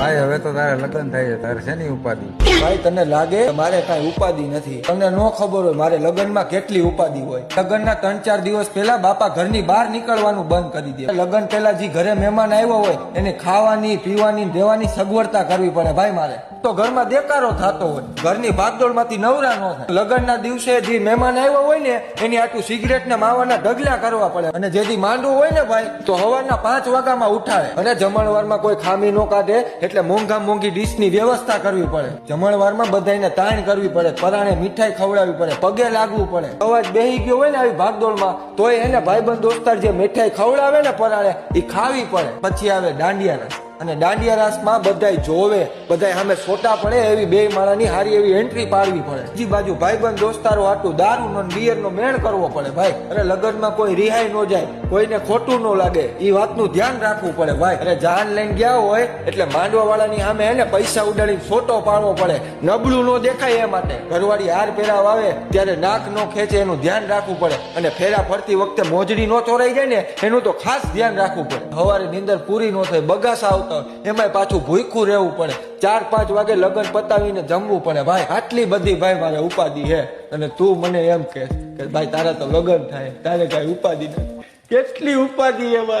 ભાઈ, હવે તો તારે લગ્ન થાય છે, તારે શેની ઉપાધિ? ભાઈ, તને લાગે મારે કાંઈ ઉપાધિ નથી? તમને ન ખબર હોય મારે લગ્નમાં કેટલી ઉપાધિ હોય. લગ્નના ત્રણ ચાર દિવસ પહેલા બાપા ઘરની બહાર નીકળવાનું બંધ કરી દે. લગ્ન પહેલા જે ઘરે મહેમાન આવ્યો હોય, એને ખાવાની, પીવાની, દેવાની સગવડતા કરવી પડે ભાઈ મારે. તો ઘરમાં દેકારો થતો હોય. ઘરની ભાગદોડમાંથી નવરા ન થાય. લગ્નના દિવસે જે મહેમાન આવ્યો હોય ને, એની આટલું સિગરેટ ને માવાના ઢગલા કરવા પડે. અને જેથી માંડવું હોય ને ભાઈ, તો સવારના પાંચ વાગ્યામાં ઉઠાડે અને જમણવારમાં કોઈ ખામી ન કાઢે એટલે મોંઘા મોંઘી ડીશની વ્યવસ્થા કરવી પડે. જમણવારમાં બધાને તાણ કરવી પડે, પરાણે મીઠાઈ ખવડાવવી પડે, પગે લાગવું પડે. અવાજ બેહી ગયો હોય ને આવી ભાગદોડમાં, તોય એને ભાઈબંધ દોસ્તાર જે મીઠાઈ ખવડાવે ને પરાણે એ ખાવી પડે. પછી આવે દાંડિયા રસ અને દાંડિયા રાસમાં બધાય જોવે, બધાય સામે છોટા પડે, એવી બે માળાની હારી એવી એન્ટ્રી પાડવી પડે. બીજી બાજુ ભાઈબંધ, દોસ્તારો, આટલું દારૂ નો બિયર નો મેળ કરવો પડે. ભાઈ, અરે લગ્નમાં કોઈ રિહાઈ ન જાય, કોઈને ખોટું ન લાગે એ વાતનું ધ્યાન રાખવું પડે, ભાઈ. અરે જાન લઈને ગયા હોય, એટલે માંડવા વાળાની સામે એને પૈસા ઉડાડીને ફોટો પાડવો પડે. નબળું ન દેખાય એ માટે. ઘરવાળી હાર પહેરાવ આવે, ત્યારે નાક નો ખેંચે, એનું ધ્યાન રાખવું પડે. અને ફેરા ફરતી વખતે મોજડી નો ચોરાઈ જાય ને, એનું તો ખાસ ધ્યાન રાખવું પડે. સવારે નીંદર પૂરી ન થાય, બગાસા આવતા એમાંય પાછું ભૂખું રહેવું પડે. ચાર, પાંચ વાગે લગ્ન પતાવીને જમવું પડે. ભાઈ, આટલી બધી ભાઈ મારે ઉપાધિ હે. અને તું મને એમ કે ભાઈ, તારા તો લગ્ન થાય. તારે કઈ ઉપાધિ નથી. કેટલી ઉપાધિ હે મારે?